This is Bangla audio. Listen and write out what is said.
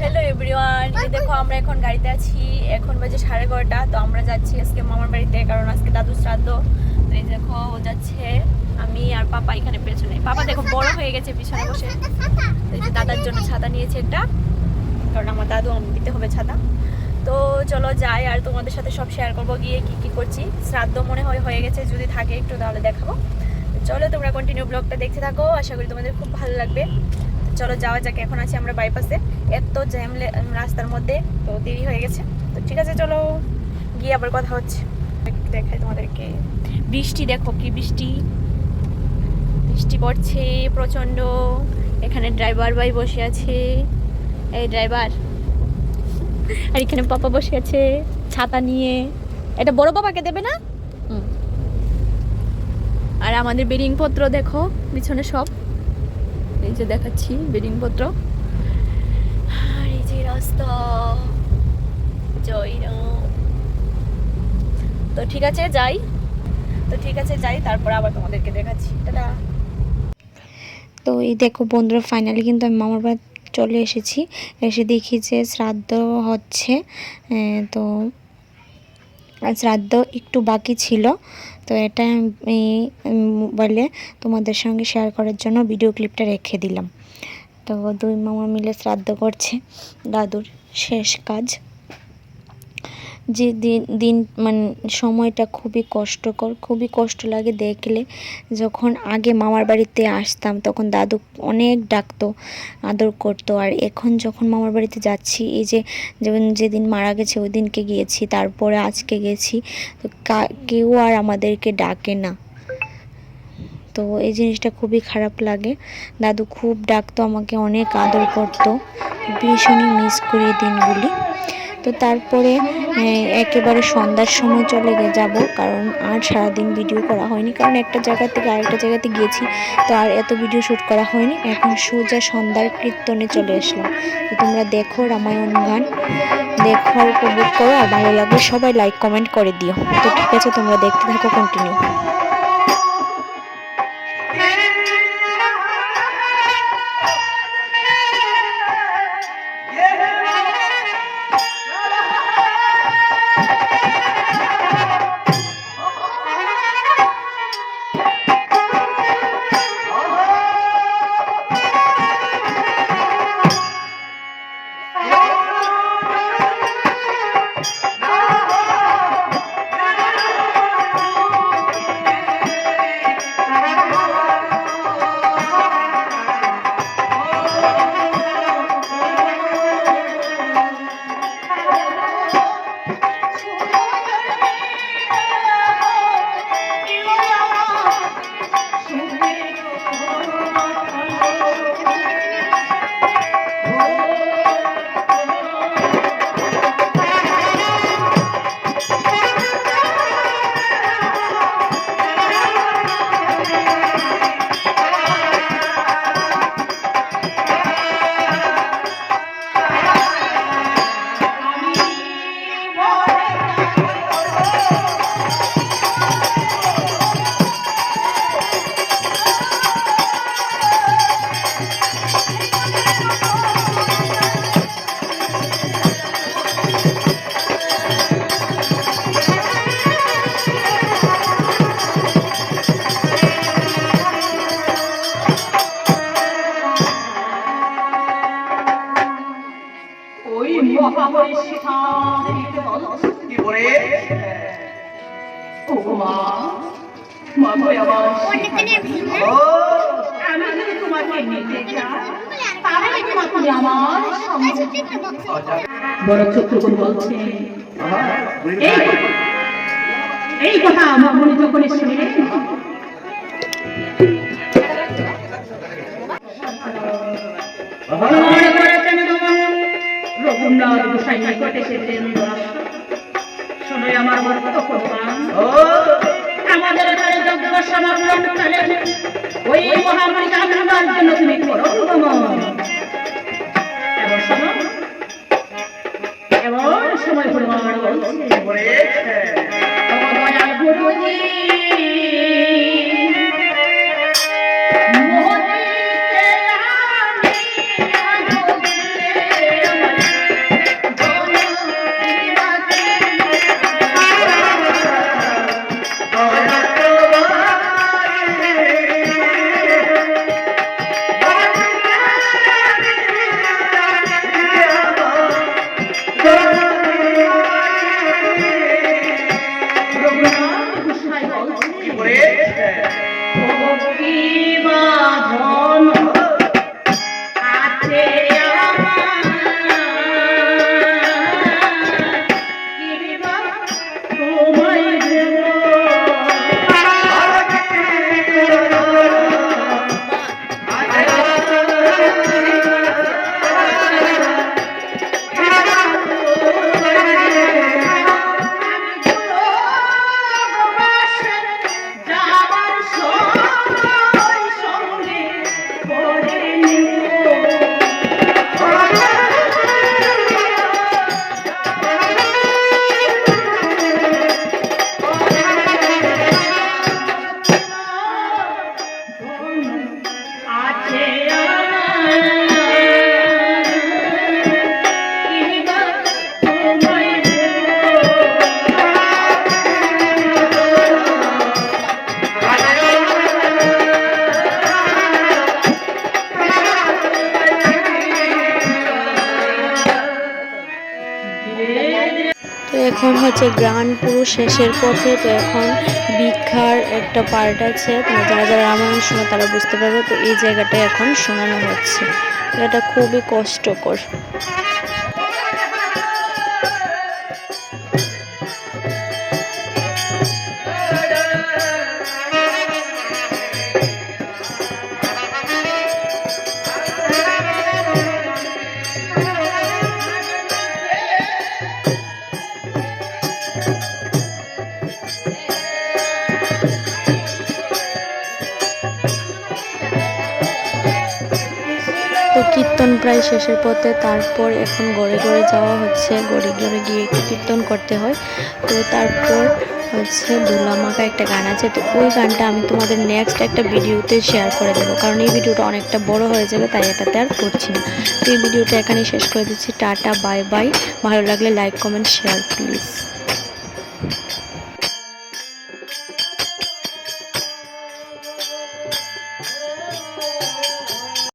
হ্যালো এভরিওয়ান এই দেখো, আমরা এখন গাড়িতে আছি। এখন বাজে সাড়ে এগারোটা, তো আমরা যাচ্ছি আজকে মামার বাড়িতে, কারণ আজকে দাদু শ্রাদ্ধ। তো এই দেখো, ও যাচ্ছে, আমি আর পাপা এখানে পেছনে। পাপা দেখো, বড় হয়ে গেছে, পিছনে বসে। এই যে দাদার জন্য ছাতা নিয়েছে একটা, কারণ আমার দাদু দিতে হবে ছাতা। তো চলো যাই, আর তোমাদের সাথে সব শেয়ার করব, গিয়ে কি কি করছি। শ্রাদ্ধ মনে হয় হয়ে গেছে, যদি থাকে একটু তাহলে দেখাবো। চলো তোমরা কন্টিনিউ ব্লগটা দেখতে থাকো, আশা করি তোমাদের খুব ভালো লাগবে। চলো যাওয়া যাক, এখন আছি আমরা বাইপাসে এত জ্যাম রাস্তার মধ্যে, তো দেরি হয়ে গেছে। তো ঠিক আছে, চলো। গিয়ে আবার কথা হচ্ছে। দেখাই তোমাদেরকে। বৃষ্টি দেখো কি বৃষ্টি। বৃষ্টি পড়ছে প্রচণ্ড। এখানে ড্রাইভার ভাই বসে আছে। এই ড্রাইভার আর এখানে পাপা বসে আছে, ছাতা নিয়ে। এটা বড় বাবাকে দেবে না? আর আমাদের বেডিং পত্র দেখো, পিছনে সব। এই যে দেখাচ্ছি বেডিং পত্র। আর এই যে রাস্তা। তো ঠিক আছে, যাই। তো ঠিক আছে, যাই, তারপর আবার তোমাদেরকে দেখাচ্ছি। তো এই দেখো বন্ধুরা ফাইনালি কিন্তু আমি মামার বাড়ি চলে এসেছি। এসে দেখি যে শ্রাদ্ধ হচ্ছে। তো শ্রাদ্ধ একটু বাকি ছিল। তো এটা আমি মোবাইলে তোমাদের সঙ্গে শেয়ার করার জন্য ভিডিও ক্লিপটা রেখে দিলাম। তো দুই মামা মিলে শ্রাদ্ধ করছে। দাদুর শেষ কাজ। যে দিন দিন মানে সময়টা খুবই কষ্টকর, খুবই কষ্ট লাগে দেখলে। যখন আগে মামার বাড়িতে আসতাম, তখন দাদু অনেক ডাকতো, আদর করতো। আর এখন যখন মামার বাড়িতে যাচ্ছি, এই যে যেমন যেদিন মারা গেছে ওই দিনকে গিয়েছি, তারপরে আজকে গেছি, তো কেউ আর আমাদেরকে ডাকে না। তো এই জিনিসটা খুবই খারাপ লাগে। দাদু খুব ডাকতো, আমাকে অনেক আদর করতো। ভীষণই মিস করি দিনগুলি। তো তারপরে একেবারে সন্ধ্যার সময় চলে যাব। কারণ আর সারাদিন ভিডিও করা হয়নি। কারণ একটা জায়গা থেকে আরেকটা জায়গাতে গিয়েছি, তো আর এত ভিডিও শ্যুট করা হয়নি। এখন সোজা সন্ধ্যার কীর্তনে চলে আসলাম। তো তোমরা দেখো রামায়ণ গান। দেখো, উপভোগ করো। আর ভালো লাগলে সবাই লাইক কমেন্ট করে দিও। তো ঠিক আছে, তোমরা দেখতে থাকো কন্টিনিউ ও মা মা গো আমার ও আমি যদি তোমাকে নিতে চাই। তাহলে তোমাকে আমার বড় চক্রবর্তী বলছে এই কথা আমার মনে যখন রঘুনাথ গোসাই নিকট এসেছেন। শোনোই আমার ভক্ত ভগবান আমাদের ঘরে যজ্ঞ সমাপন ওই জন্য তুমি করো। এবার সময় পরিমাণ বলছে এখন হচ্ছে গ্রান পুরো শেষের পথে তো এখন ভিক্ষার একটা পার্ট আছে। তোমরা যারা যারা রামায়ণ শোনো তারা বুঝতে পারবে। তো এই জায়গাটা এখন শোনানো হচ্ছে। এটা খুবই কষ্টকর। প্রায় শেষের পথে তারপর এখন গড়ে গড়ে যাওয়া হচ্ছে, গড়ে গড়ে গিয়ে কীর্তন করতে হয়। তো তারপর হচ্ছে দুলা মাকা একটা গান আছে, তো ওই গানটা আমি তোমাদের নেক্সট একটা ভিডিওতে শেয়ার করে দেবো। কারণ এই ভিডিওটা অনেকটা বড় হয়ে যাবে, তাই এটাতে আর করছি না। তো এই ভিডিওটা এখানেই শেষ করে দিচ্ছি। টাটা বাই বাই ভালো লাগলে লাইক কমেন্ট শেয়ার প্লিজ